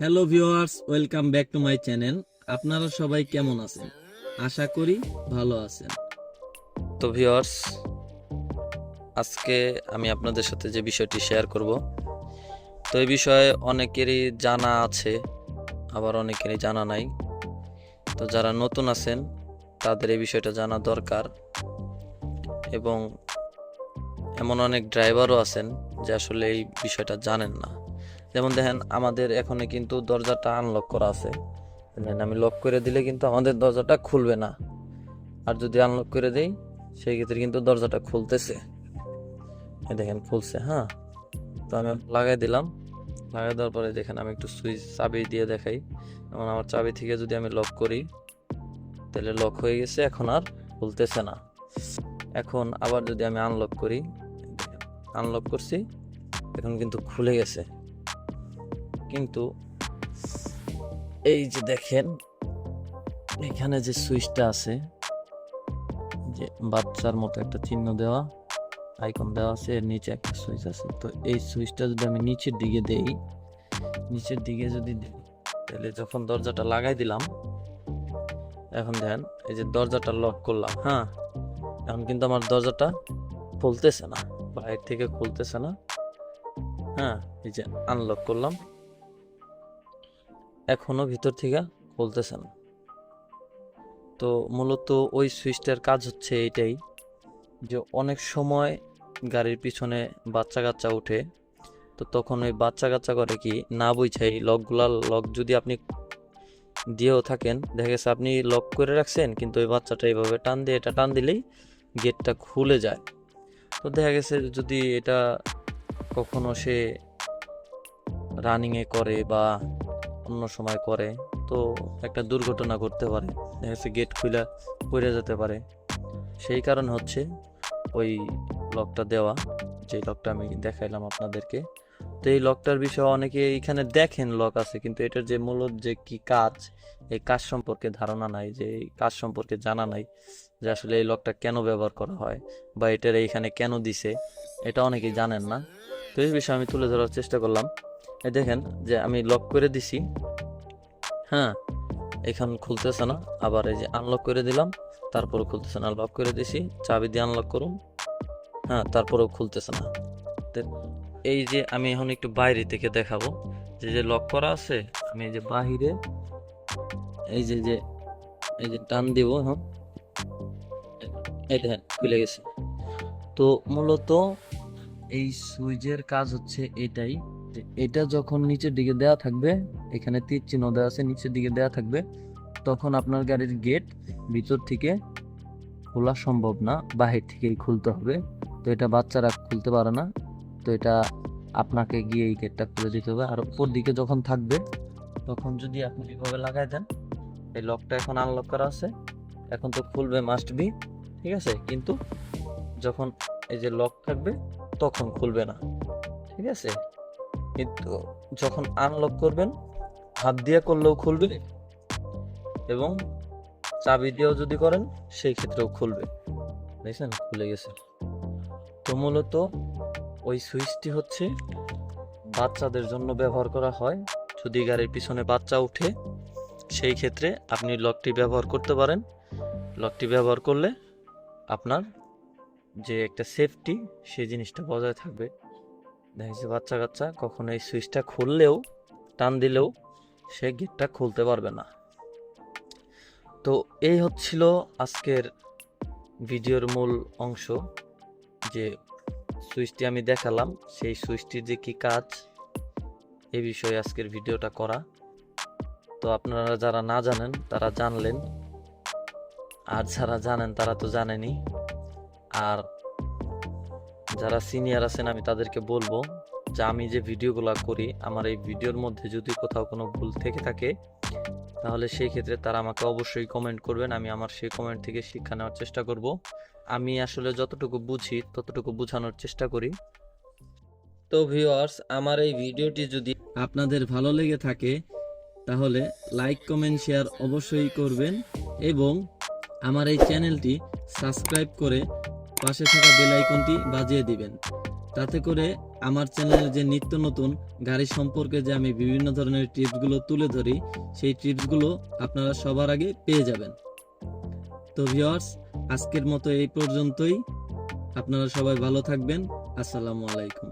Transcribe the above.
Hello viewers welcome back to my channel আপনারা সবাই কেমন আছেন? আশা করি ভালো আছেন। তো ভিউয়ার্স আজকে আমি আপনাদের সাথে যে বিষয়টি শেয়ার করব, তো এই বিষয়ে অনেকেরই জানা আছে, আবার অনেকেরই জানা নাই। তো যারা নতুন আছেন, তাদের এই বিষয়টা জানা দরকার। এবং এমন অনেক ড্রাইভারও আছেন, যে আসলে এই বিষয়টা জানেন না। যেমন দেখেন, আমাদের এখানে কিন্তু দরজাটা আনলক করা আছে। দেখেন, আমি লক করে দিলে কিন্তু আমাদের দরজাটা খুলবে না। আর যদি আনলক করে দেই, সেই ক্ষেত্রে কিন্তু দরজাটা খুলতেছে। দেখেন, খুলছে হ্যাঁ? তো আমি লাগাই দিলাম। লাগাই দেওয়ার পরে দেখেন, আমি একটু সুইচ চাবি দিয়ে দেখাই। যেমন আমার চাবি থেকে যদি আমি লক করি, তাহলে লক হয়ে গেছে, এখন আর খুলতেছে না। এখন আবার যদি আমি আনলক করি আনলক করছি, এখন কিন্তু খুলে গেছে। কিন্তু এই যে দেখেন, এখানে যে সুইচটা আছে, যে বাচ্চার মতো একটা চিহ্ন দেওয়া আইকন দেওয়া আছে, এর নিচে একটা সুইচ আছে। তো এই সুইচটা যদি আমি নিচের দিকে দেই, নিচের দিকে যদি দিই, তাহলে যখন দরজাটা লাগাই দিলাম, এখন দেখেন, এই যে দরজাটা লক করলাম হ্যাঁ? এখন কিন্তু আমার দরজাটা খুলতেছে না, বাইরে থেকে খুলতেছে না হ্যাঁ? এই যে আনলক করলাম। এখনও ভিতর থেকে খুলতেছে না। তো মূলত ওই সুইচটার কাজ হচ্ছে এইটাই যে অনেক সময় গাড়ির পিছনে বাচ্চা কাচ্চা উঠে, তো তখন ওই বাচ্চা কাচ্চা করে কি না বুঝাই লকগুলা, লক যদি আপনি দিয়েও থাকেন, দেখা গেছে আপনি লক করে রাখছেন, কিন্তু ওই বাচ্চাটা এইভাবে টান দিয়ে, এটা টান দিলেই গেটটা খুলে যায়। তো দেখা গেছে যদি এটা কখনো সে রানিংয়ে করে বা অন্য সময় করে, তো একটা দুর্ঘটনা ঘটতে পারে। দেখা যাচ্ছে গেট খুলে পড়ে যেতে পারে। সেই কারণ হচ্ছে ওই লকটা দেওয়া, যে লকটা আমি দেখাইলাম আপনাদেরকে। তো এই লকটার বিষয়ে অনেকে এখানে দেখেন লক আছে, কিন্তু এটার যে মূলত যে কি কাজ, এই কাজ সম্পর্কে ধারণা নাই, যে এই কাজ সম্পর্কে জানা নাই, যে আসলে এই লকটা কেন ব্যবহার করা হয়, বা এটার এইখানে কেন দিছে, এটা অনেকেই জানেন না। তো এই বিষয়ে আমি তুলে ধরার চেষ্টা করলাম। দেখেন যে আমি লক করে দিছি। হ্যাঁ এখন খুলতেছে না। আবার এই যে আনলক করে দিলাম তারপরে খুলতেছে না। লক করে দিছি, চাবি দিয়ে আনলক করুন। হ্যাঁ তারপরেও খুলতেছে না। এই যে আমি এখন একটু বাইরে থেকে দেখাবো। যে যে লক করা আছে, আমি এই যে বাহিরে, এই যে যে এই যে টান দিব এখন। এই দেখেন, খুলে গেছে। তো মূলত এই সুইচের কাজ হচ্ছে এটাই। যে এটা যখন নিচের দিকে দেওয়া থাকবে, এখানে তীর চিহ্ন দেওয়া আছে, নিচের দিকে দেওয়া থাকবে, তখন আপনার গাড়ির গেট ভিতর থেকে খোলা সম্ভব না, বাহির থেকেই খুলতে হবে। তো এটা বাচ্চারা খুলতে পারে না। তো এটা আপনাকে গিয়ে এই গেটটা খুলে দিতে হবে। আর উপর দিকে যখন থাকবে, তখন যদি আপনি এভাবে লাগাই দেন, এই লকটা এখন আনলক করা আছে। এখন তো খুলবে মাস্ট বি ঠিক আছে? কিন্তু যখন এই যে লক থাকবে, তখন খুলবে না। ঠিক আছে? কিন্তু যখন আনলক করবেন, হাত দিয়ে করলেও খুলবে এবং চাবি দিয়েও যদি করেন, সেই ক্ষেত্রেও খুলবে। দেখছেন? খুলে গেছে। তো মূলত ওই সুইচটি হচ্ছে বাচ্চাদের জন্য ব্যবহার করা হয়। যদি গাড়ির পিছনে বাচ্চা উঠে সেই ক্ষেত্রে আপনি লকটি ব্যবহার করতে পারেন। লকটি ব্যবহার করলে আপনার যে একটা সেফটি সেই জিনিসটা বজায় থাকবে। দেখা যাচ্ছে বাচ্চা কাচ্চা কখনো এই সুইচটা খুললেও, টান দিলেও সে গেটটা খুলতে পারবে না। তো এই হচ্ছিল আজকের ভিডিওর মূল অংশ, যে সুইচটি আমি দেখালাম, সেই সুইচটির যে কী কাজ, এ বিষয়ে আজকের ভিডিওটা করা। তো আপনারা যারা না জানেন, তারা জানলেন। আর যারা জানেন, তারা তো জানেনি আর যারা সিনিয়র আছেন, আমি তাদেরকে বলব যে আমি যে ভিডিওগুলো করি, আমার এই ভিডিওর মধ্যে যদি কোথাও কোনো ভুল থেকে থাকে, তাহলে সেই ক্ষেত্রে তারা আমাকে অবশ্যই কমেন্ট করবেন। আমি আমার সেই কমেন্ট থেকে শিক্ষা নেওয়ার চেষ্টা করব। আমি আসলে যতটুকু বুঝি, ততটুকু বোঝানোর চেষ্টা করি। তো ভিউয়ার্স আমার এই ভিডিওটি যদি আপনাদের ভালো লেগে থাকে, তাহলে লাইক কমেন্ট শেয়ার অবশ্যই করবেন এবং আমার এই চ্যানেলটি সাবস্ক্রাইব করে পাশে থাকা বেল আইকনটি বাজিয়ে দিবেন। তাতে করে আমার চ্যানেলে যে নিত্য নতুন গাড়ি সম্পর্কে যে আমি বিভিন্ন ধরনের টিপসগুলো তুলে ধরি, সেই টিপসগুলো আপনারা সবার আগে পেয়ে যাবেন। তো ভিওয়ার্স আজকের মতো এই পর্যন্তই। আপনারা সবাই ভালো থাকবেন। আসসালামু আলাইকুম।